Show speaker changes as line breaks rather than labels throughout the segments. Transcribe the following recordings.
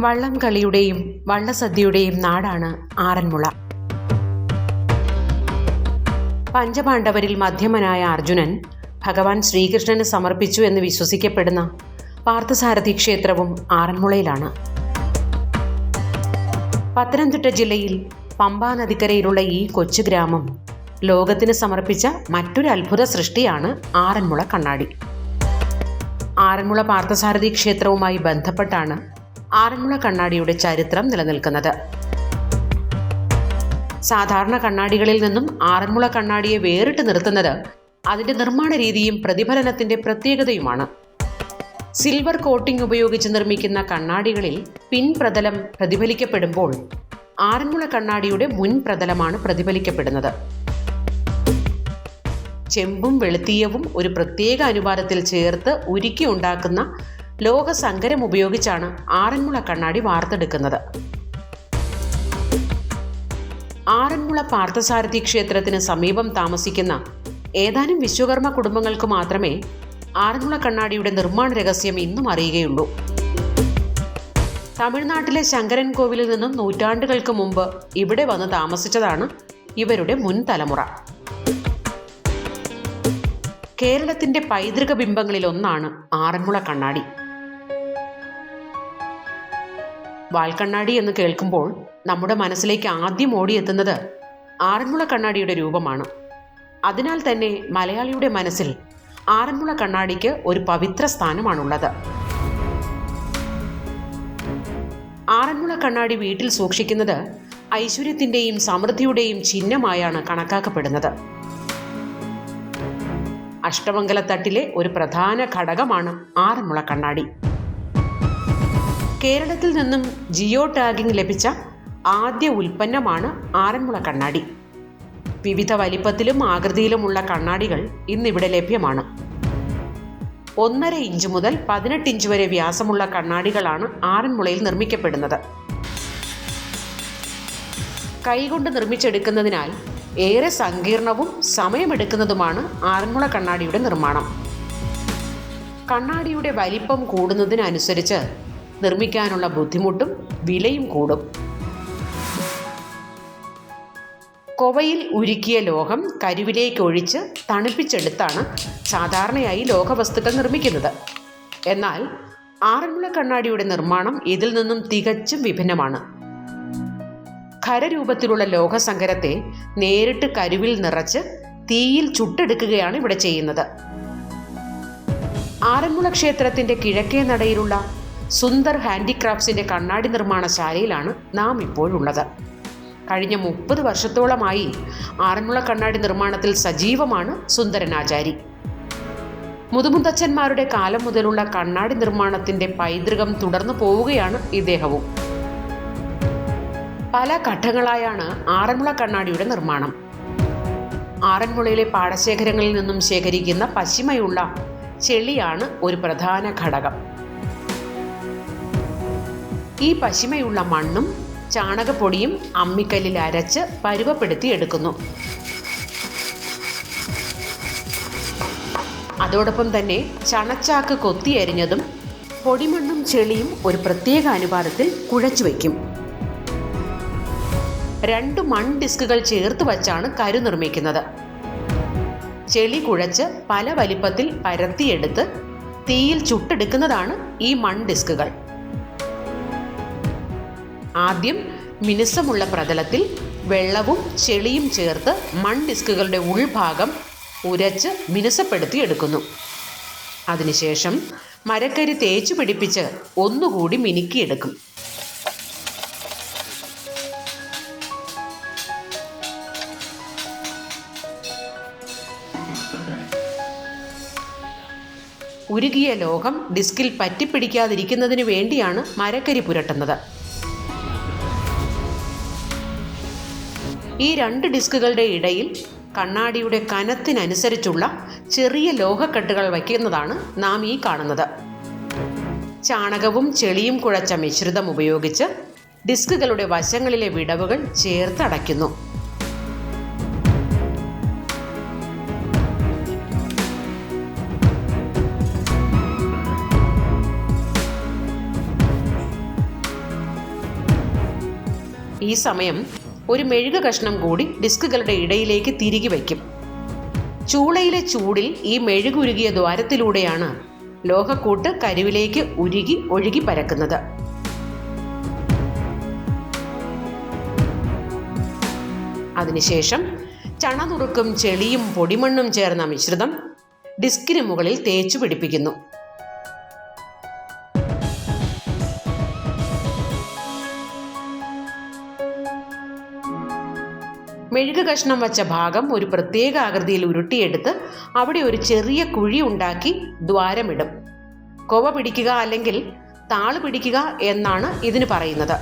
വള്ളം കളിയുടെയും വള്ളസദ്യയുടെയും നാടാണ് ആറന്മുള. പഞ്ചപാണ്ഡവരിൽ മധ്യമനായ അർജുനൻ ഭഗവാൻ ശ്രീകൃഷ്ണന് സമർപ്പിച്ചു എന്ന് വിശ്വസിക്കപ്പെടുന്ന പാർത്ഥസാരഥി ക്ഷേത്രവും ആറന്മുളയിലാണ്. പത്തനംതിട്ട ജില്ലയിൽ പമ്പാ നദിക്കരയിലുള്ള ഈ കൊച്ചു ഗ്രാമം ലോകത്തിന് സമർപ്പിച്ച മറ്റൊരു അത്ഭുത സൃഷ്ടിയാണ് ആറന്മുള കണ്ണാടി. ആറന്മുള പാർത്ഥസാരഥി ക്ഷേത്രവുമായി ബന്ധപ്പെട്ടാണ് ആറന്മുള കണ്ണാടിയുടെ ചരിത്രം നിലനിൽക്കുന്നത്. സാധാരണ കണ്ണാടികളിൽ നിന്നും ആറന്മുള കണ്ണാടിയെ വേറിട്ട് നിർത്തുന്നത് അതിന്റെ നിർമ്മാണ രീതിയും പ്രതിഫലനത്തിന്റെ പ്രത്യേകതയുമാണ്. സിൽവർ കോട്ടിംഗ് ഉപയോഗിച്ച് നിർമ്മിക്കുന്ന കണ്ണാടികളിൽ പിൻപ്രതലം പ്രതിഫലിക്കപ്പെടുമ്പോൾ ആറന്മുള കണ്ണാടിയുടെ മുൻ പ്രതലമാണ് പ്രതിഫലിക്കപ്പെടുന്നത്. ചെമ്പും വെളുത്തീയവും ഒരു പ്രത്യേക അനുപാതത്തിൽ ചേർത്ത് ഉരുക്കി ഉണ്ടാക്കുന്ന ലോഹസങ്കരം ഉപയോഗിച്ചാണ് ആറന്മുള കണ്ണാടി വാർത്തെടുക്കുന്നത്. ആറന്മുള പാർത്ഥസാരഥി ക്ഷേത്രത്തിന് സമീപം താമസിക്കുന്ന ഏതാനും വിശ്വകർമ്മ കുടുംബങ്ങൾക്ക് മാത്രമേ ആറന്മുള കണ്ണാടിയുടെ നിർമ്മാണ രഹസ്യം ഇന്നും അറിയുകയുള്ളൂ. തമിഴ്നാട്ടിലെ ശങ്കരൻ കോവിലിൽ നിന്നും നൂറ്റാണ്ടുകൾക്ക് മുമ്പ് ഇവിടെ വന്ന് താമസിച്ചതാണ് ഇവരുടെ മുൻ തലമുറ. കേരളത്തിന്റെ പൈതൃക ബിംബങ്ങളിൽ ഒന്നാണ് ആറന്മുള കണ്ണാടി. വാൽക്കണ്ണാടി എന്ന് കേൾക്കുമ്പോൾ നമ്മുടെ മനസ്സിലേക്ക് ആദ്യം ഓടിയെത്തുന്നത് ആറന്മുള കണ്ണാടിയുടെ രൂപമാണ്. അതിനാൽ തന്നെ മലയാളിയുടെ മനസ്സിൽ ആറന്മുള കണ്ണാടിക്ക് ഒരു പവിത്ര സ്ഥാനമാണുള്ളത്. ആറന്മുള കണ്ണാടി വീട്ടിൽ സൂക്ഷിക്കുന്നത് ഐശ്വര്യത്തിന്റെയും സമൃദ്ധിയുടെയും ചിഹ്നമായാണ് കണക്കാക്കപ്പെടുന്നത്. അഷ്ടമംഗലത്തട്ടിലെ ഒരു പ്രധാന ഘടകമാണ് ആറന്മുള കണ്ണാടി. കേരളത്തിൽ നിന്നും ജിയോ ടാഗിംഗ് ലഭിച്ച ആദ്യ ഉൽപ്പന്നമാണ് ആറന്മുള കണ്ണാടി. വിവിധ വലിപ്പത്തിലും ആകൃതിയിലുമുള്ള കണ്ണാടികൾ ഇന്നിവിടെ ലഭ്യമാണ്. ഒന്നര ഇഞ്ച് മുതൽ പതിനെട്ട് ഇഞ്ച് വരെ വ്യാസമുള്ള കണ്ണാടികളാണ് ആറന്മുളയിൽ നിർമ്മിക്കപ്പെടുന്നത്. കൈകൊണ്ട് നിർമ്മിച്ചെടുക്കുന്നതിനാൽ ഏറെ സങ്കീർണവും സമയമെടുക്കുന്നതുമാണ് ആറന്മുള കണ്ണാടിയുടെ നിർമ്മാണം. കണ്ണാടിയുടെ വലിപ്പം കൂടുന്നതിനനുസരിച്ച് നിർമ്മിക്കാനുള്ള ബുദ്ധിമുട്ടും വിലയും കൂടും. കൊവയിൽ ഉരുക്കിയ ലോഹം കരുവിലേക്ക് ഒഴിച്ച് തണുപ്പിച്ചെടുത്താണ് സാധാരണയായി ലോഹവസ്തുക്കൾ നിർമ്മിക്കുന്നത്. എന്നാൽ ആറന്മുള കണ്ണാടിയുടെ നിർമ്മാണം ഇതിൽ നിന്നും തികച്ചും വിഭിന്നമാണ്. ഖരരൂപത്തിലുള്ള ലോഹസങ്കരത്തെ നേരിട്ട് കരുവിൽ നിറച്ച് തീയിൽ ചുട്ടെടുക്കുകയാണ് ഇവിടെ ചെയ്യുന്നത്. ആറന്മുള ക്ഷേത്രത്തിന്റെ കിഴക്കേ നടയിലുള്ള സുന്ദർ ഹാൻഡിക്രാഫ്റ്റ്സിന്റെ കണ്ണാടി നിർമ്മാണശാലയിലാണ് നാം ഇപ്പോഴുള്ളത് കഴിഞ്ഞ മുപ്പത് വർഷത്തോളമായി ആറന്മുള കണ്ണാടി നിർമ്മാണത്തിൽ സജീവമാണ് സുന്ദരനാചാരി മുതുമുത്തച്ഛന്മാരുടെ കാലം മുതലുള്ള കണ്ണാടി നിർമ്മാണത്തിന്റെ പൈതൃകം തുടർന്നു പോവുകയാണ് ഇദ്ദേഹവും. പല ഘട്ടങ്ങളായാണ് ആറന്മുള കണ്ണാടിയുടെ നിർമ്മാണം. ആറന്മുളയിലെ പാടശേഖരങ്ങളിൽ നിന്നും ശേഖരിക്കുന്ന പശിമയുള്ള ചെളിയാണ് ഒരു പ്രധാന ഘടകം. ഈ പശിമയുള്ള മണ്ണും ചാണകപ്പൊടിയും അമ്മിക്കല്ലിൽ അരച്ച് പരുവപ്പെടുത്തി എടുക്കുന്നു. അതോടൊപ്പം തന്നെ ചണച്ചാക്ക് കൊത്തിയരിഞ്ഞതും പൊടിമണ്ണും ചെളിയും ഒരു പ്രത്യേക അനുപാതത്തിൽ കുഴച്ചു വയ്ക്കും. രണ്ട് മൺ ഡിസ്കുകൾ ചേർത്ത് വച്ചാണ് കരു നിർമ്മിക്കുന്നത്. ചെളി കുഴച്ച് പല വലിപ്പത്തിൽ പരത്തിയെടുത്ത് തീയിൽ ചുട്ടെടുക്കുന്നതാണ് ഈ മൺ ഡിസ്കുകൾ. ആദ്യം മിനുസമുള്ള പ്രതലത്തിൽ വെള്ളവും ചെളിയും ചേർത്ത് മൺ ഡിസ്കുകളുടെ ഉൾഭാഗം ഉരച്ച് മിനുസപ്പെടുത്തി എടുക്കുന്നു. അതിനുശേഷം മരക്കരി തേച്ചു പിടിപ്പിച്ച് ഒന്നുകൂടി മിനുക്കിയെടുക്കും. ഉരുകിയ ലോഹം ഡിസ്കിൽ പറ്റിപ്പിടിക്കാതിരിക്കുന്നതിന് വേണ്ടിയാണ് മരക്കരി പുരട്ടുന്നത്. ഈ രണ്ട് ഡിസ്കുകളുടെ ഇടയിൽ കണ്ണാടിയുടെ കനത്തിനനുസരിച്ചുള്ള ചെറിയ ലോഹക്കെട്ടുകൾ വയ്ക്കുന്നതാണ് നാം ഈ കാണുന്നത്. ചാണകവും ചെളിയും കുഴച്ച മിശ്രിതം ഉപയോഗിച്ച് ഡിസ്കുകളുടെ വശങ്ങളിലെ വിടവുകൾ ചേർത്തടയ്ക്കുന്നു ഈ സമയം ഒരു മെഴുക കഷ്ണം കൂടി ഡിസ്കുകളുടെ ഇടയിലേക്ക് തിരികെ വയ്ക്കും. ചൂളയിലെ ചൂടിൽ ഈ മെഴുകുരുകിയ ദ്വാരത്തിലൂടെയാണ് ലോഹക്കൂട്ട് കരുവിലേക്ക് ഉരുകി ഒഴുകി പരക്കുന്നത്. അതിനുശേഷം ചണതുറുക്കും ചെളിയും പൊടിമണ്ണും ചേർന്ന മിശ്രിതം ഡിസ്കിന് മുകളിൽ തേച്ചു പിടിപ്പിക്കുന്നു. മെഴുക കഷ്ണം വച്ച ഭാഗം ഒരു പ്രത്യേക ആകൃതിയിൽ ഉരുട്ടിയെടുത്ത് അവിടെ ഒരു ചെറിയ കുഴി ഉണ്ടാക്കി ദ്വാരമിടും. കൊവ പിടിക്കുക അല്ലെങ്കിൽ താൾ പിടിക്കുക എന്നാണ് ഇതിന് പറയുന്നത്.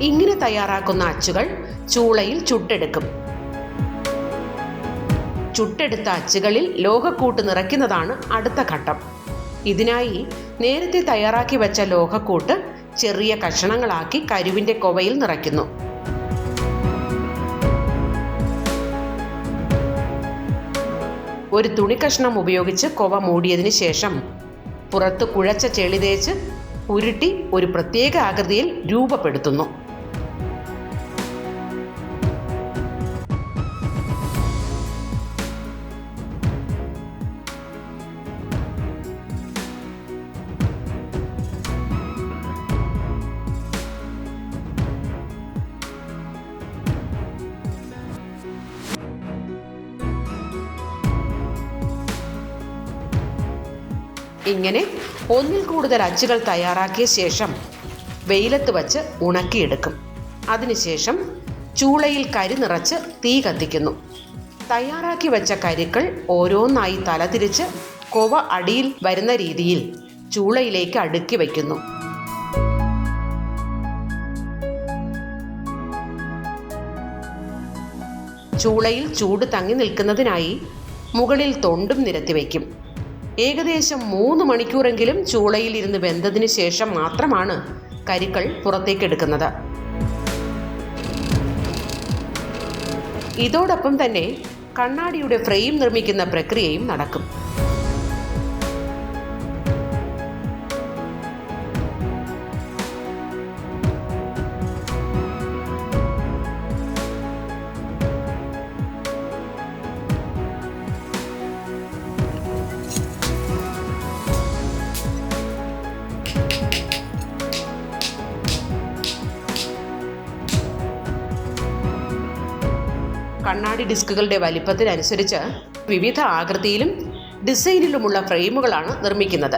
ഇങ്ങനെ തയ്യാറാക്കുന്ന അച്ചുകൾ ചൂളയിൽ ചുട്ടെടുക്കും. ചുട്ടെടുത്ത അച്ചുകളിൽ ലോഹക്കൂട്ട് നിറയ്ക്കുന്നതാണ് അടുത്ത ഘട്ടം. ഇതിനായി നേരത്തെ തയ്യാറാക്കി വെച്ച ലോഹക്കൂട്ട് ചെറിയ കഷണങ്ങളാക്കി കരുവിന്റെ കൊവയിൽ നിറയ്ക്കുന്നു. ഒരു തുണിക്കഷ്ണം ഉപയോഗിച്ച് കൊവ മൂടിയതിനു ശേഷം പുറത്ത് കുഴച്ച ചെളി തേച്ച് ഉരുട്ടി ഒരു പ്രത്യേക ആകൃതിയിൽ രൂപപ്പെടുത്തുന്നു. ഇങ്ങനെ ഒന്നിൽ കൂടുതൽ അച്ചുകൾ തയ്യാറാക്കിയ ശേഷം വെയിലത്ത് വച്ച് ഉണക്കിയെടുക്കും. അതിനുശേഷം ചൂളയിൽ കരി നിറച്ച് തീ കത്തിക്കുന്നു. തയ്യാറാക്കി വെച്ച കരിക്കൾ ഓരോന്നായി തലതിരിച്ച് കൊവ അടിയിൽ വരുന്ന രീതിയിൽ ചൂളയിലേക്ക് അടുക്കി വയ്ക്കുന്നു. ചൂളയിൽ ചൂട് തങ്ങി നിൽക്കുന്നതിനായി മുകളിൽ തൊണ്ടും നിരത്തി വയ്ക്കും. ഏകദേശം മൂന്ന് മണിക്കൂറെങ്കിലും ചൂളയിൽ ഇരുന്ന് വെന്തതിന് ശേഷം മാത്രമാണ് കരിക്കൾ പുറത്തേക്കെടുക്കുന്നത്. ഇതോടൊപ്പം തന്നെ കണ്ണാടിയുടെ ഫ്രെയിം നിർമ്മിക്കുന്ന പ്രക്രിയയും നടക്കും. കണ്ണാടി ഡിസ്കുകളുടെ വലിപ്പത്തിനനുസരിച്ച് വിവിധ ആകൃതിയിലും ഡിസൈനിലുമുള്ള ഫ്രെയിമുകളാണ് നിർമ്മിക്കുന്നത്.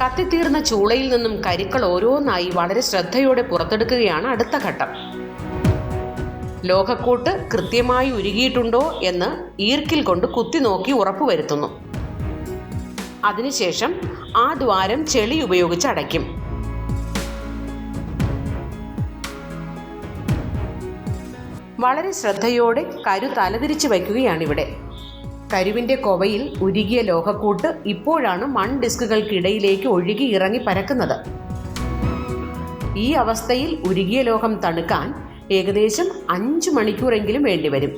കത്തിത്തീർന്ന ചൂളയിൽ നിന്നും കരിക്കൾ ഓരോന്നായി വളരെ ശ്രദ്ധയോടെ പുറത്തെടുക്കുകയാണ് അടുത്ത ഘട്ടം. ലോഹക്കൂട്ട് കൃത്യമായി ഉരുകിയിട്ടുണ്ടോ എന്ന് ഈർക്കിൽ കൊണ്ട് കുത്തി നോക്കി ഉറപ്പുവരുത്തുന്നു. അതിനുശേഷം ആ ദ്വാരം ചെളി ഉപയോഗിച്ച് അടയ്ക്കും. വളരെ ശ്രദ്ധയോടെ കരു തലതിരിച്ച് വയ്ക്കുകയാണിവിടെ. കരുവിന്റെ കൊവയിൽ ഉരുകിയ ലോഹക്കൂട്ട് ഇപ്പോഴാണ് മൺ ഡിസ്കുകൾക്കിടയിലേക്ക് ഒഴുകി ഇറങ്ങി പരക്കുന്നത്. ഈ അവസ്ഥയിൽ ഉരുകിയ ലോഹം തണുക്കാൻ ഏകദേശം അഞ്ച് മണിക്കൂറെങ്കിലും വേണ്ടിവരും.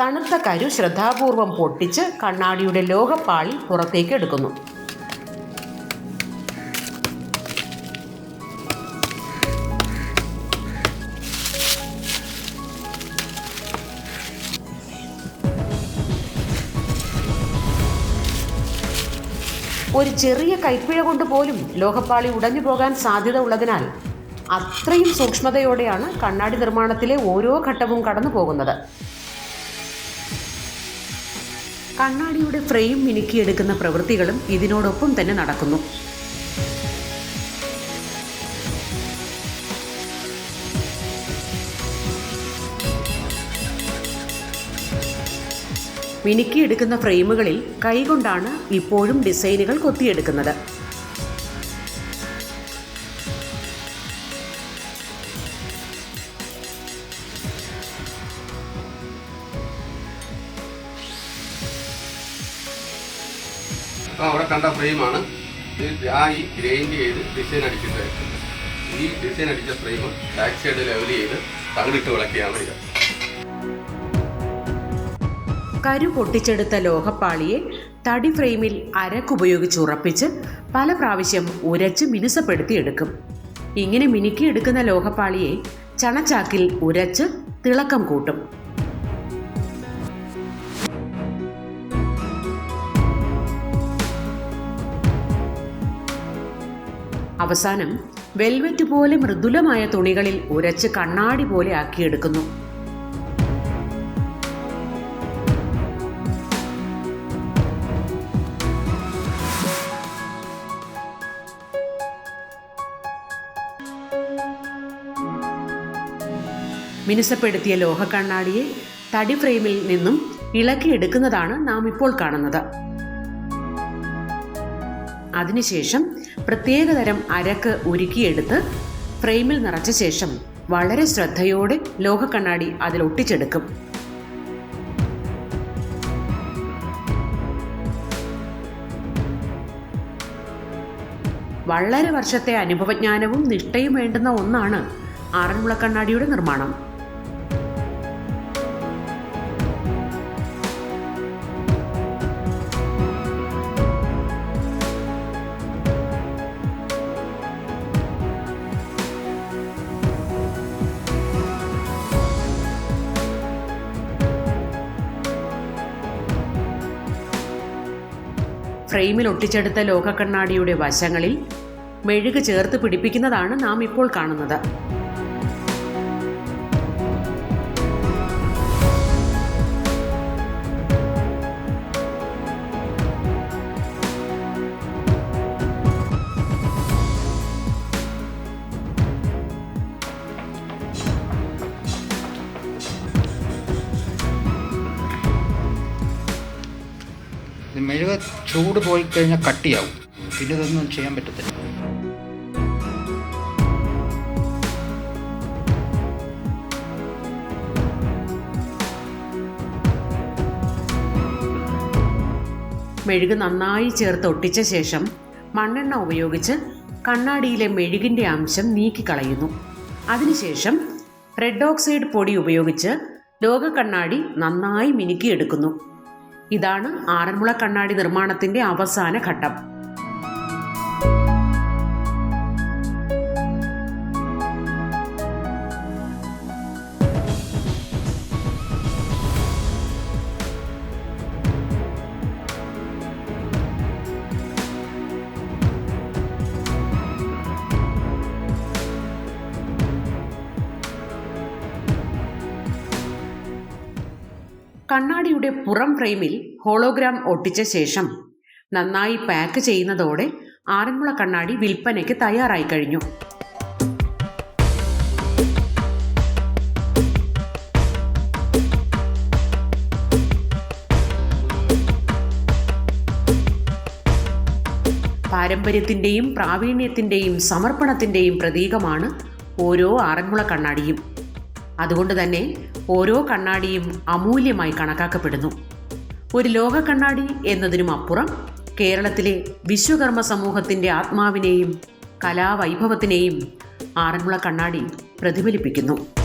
തണുത്ത കരു ശ്രദ്ധാപൂർവം പൊട്ടിച്ച് കണ്ണാടിയുടെ ലോഹപ്പാളി പുറത്തേക്ക് എടുക്കുന്നു. ഒരു ചെറിയ കൈപ്പിഴ കൊണ്ട് പോലും ലോഹപ്പാളി ഉടഞ്ഞു പോകാൻ സാധ്യത ഉള്ളതിനാൽ അത്രയും സൂക്ഷ്മതയോടെയാണ് കണ്ണാടി നിർമ്മാണത്തിലെ ഓരോ ഘട്ടവും കടന്നു പോകുന്നത്. കണ്ണാടിയുടെ ഫ്രെയിം മിനുക്കിയെടുക്കുന്ന പ്രവൃത്തികളും ഇതിനോടൊപ്പം തന്നെ നടക്കുന്നു. മിനുക്കിയെടുക്കുന്ന ഫ്രെയിമുകളിൽ കൈകൊണ്ടാണ് ഇപ്പോഴും ഡിസൈനുകൾ കൊത്തിയെടുക്കുന്നത്.
അപ്പോൾ കണ്ട ഫ്രെയിമാണ്. ഈ ഗ്രൈൻഡ് ചെയ്ത് ഡിസൈൻ അടിച്ചിട്ട് ഈ ഡിസൈൻ അടിച്ച ഫ്രെയിം ബാക്ക് സൈഡ് ലെവൽ ചെയ്ത് തകിട്ട് വിളക്കിയാണ് ഇത്.
കരു പൊട്ടിച്ചെടുത്ത ലോഹപ്പാളിയെ തടി ഫ്രെയിമിൽ അരക്കുപയോഗിച്ച് ഉറപ്പിച്ച് പല പ്രാവശ്യം ഉരച്ച് മിനുസപ്പെടുത്തി എടുക്കും ഇങ്ങനെ മിനുക്കിയെടുക്കുന്ന ലോഹപ്പാളിയെ ചണച്ചാക്കിൽ ഉരച്ച് തിളക്കം കൂട്ടും. അവസാനം വെൽവെറ്റ് പോലെ മൃദുലമായ തുണികളിൽ ഉരച്ച് കണ്ണാടി പോലെ ആക്കിയെടുക്കുന്നു. മിനുസപ്പെടുത്തിയ ലോഹ കണ്ണാടിയെ തടി ഫ്രെയിമിൽ നിന്നും ഇളക്കിയെടുക്കുന്നതാണ് നാം ഇപ്പോൾ കാണുന്നത്. അതിനുശേഷം പ്രത്യേകതരം അരക്ക് ഉരുക്കിയെടുത്ത് ഫ്രെയിമിൽ നിറച്ച ശേഷം വളരെ ശ്രദ്ധയോടെ ലോഹ കണ്ണാടി അതിൽ ഒട്ടിച്ചെടുക്കും. വളരെ വർഷത്തെ അനുഭവജ്ഞാനവും നിഷ്ഠയും വേണ്ടുന്ന ഒന്നാണ് ആറന്മുള കണ്ണാടിയുടെ നിർമ്മാണം. ഫ്രെയിമിൽ ഒട്ടിച്ചെടുത്ത ലോഹക്കണ്ണാടിയുടെ വശങ്ങളിൽ മെഴുക് ചേർത്ത് പിടിപ്പിക്കുന്നതാണ് നാം ഇപ്പോൾ കാണുന്നത്.
ഇത് മെഴുക ചൂട് പോയി കഴിഞ്ഞാൽ കട്ടിയാവും. പിന്നെ ഇതൊന്നും ചെയ്യാൻ പറ്റത്തില്ല.
മെഴുക് നന്നായി ചേർത്ത് ഒട്ടിച്ച ശേഷം മണ്ണെണ്ണ ഉപയോഗിച്ച് കണ്ണാടിയിലെ മെഴുകിന്റെ അംശം നീക്കിക്കളയുന്നു. അതിനുശേഷം റെഡ് ഓക്സൈഡ് പൊടി ഉപയോഗിച്ച് ലോക കണ്ണാടി നന്നായി മിനുക്കിയെടുക്കുന്നു. ഇതാണ് ആറന്മുള കണ്ണാടി നിർമ്മാണത്തിന്റെ അവസാന ഘട്ടം. കണ്ണാടിയുടെ പുറം ഫ്രെയിമിൽ ഹോളോഗ്രാം ഒട്ടിച്ച ശേഷം നന്നായി പാക്ക് ചെയ്യുന്നതോടെ ആറന്മുള കണ്ണാടി വിൽപ്പനയ്ക്ക് തയ്യാറായി കഴിഞ്ഞു. പാരമ്പര്യത്തിന്റെയും പ്രാവീണ്യത്തിന്റെയും സമർപ്പണത്തിന്റെയും പ്രതീകമാണ് ഓരോ ആറന്മുള കണ്ണാടിയും. അതുകൊണ്ട് തന്നെ ഓരോ കണ്ണാടിയും അമൂല്യമായി കണക്കാക്കപ്പെടുന്നു. ഒരു ലോക കണ്ണാടി എന്നതിനും അപ്പുറം കേരളത്തിലെ വിശ്വകർമ്മ സമൂഹത്തിന്റെ ആത്മാവിനെയും കലാവൈഭവത്തിനെയും ആറന്മുള കണ്ണാടി പ്രതിഫലിപ്പിക്കുന്നു.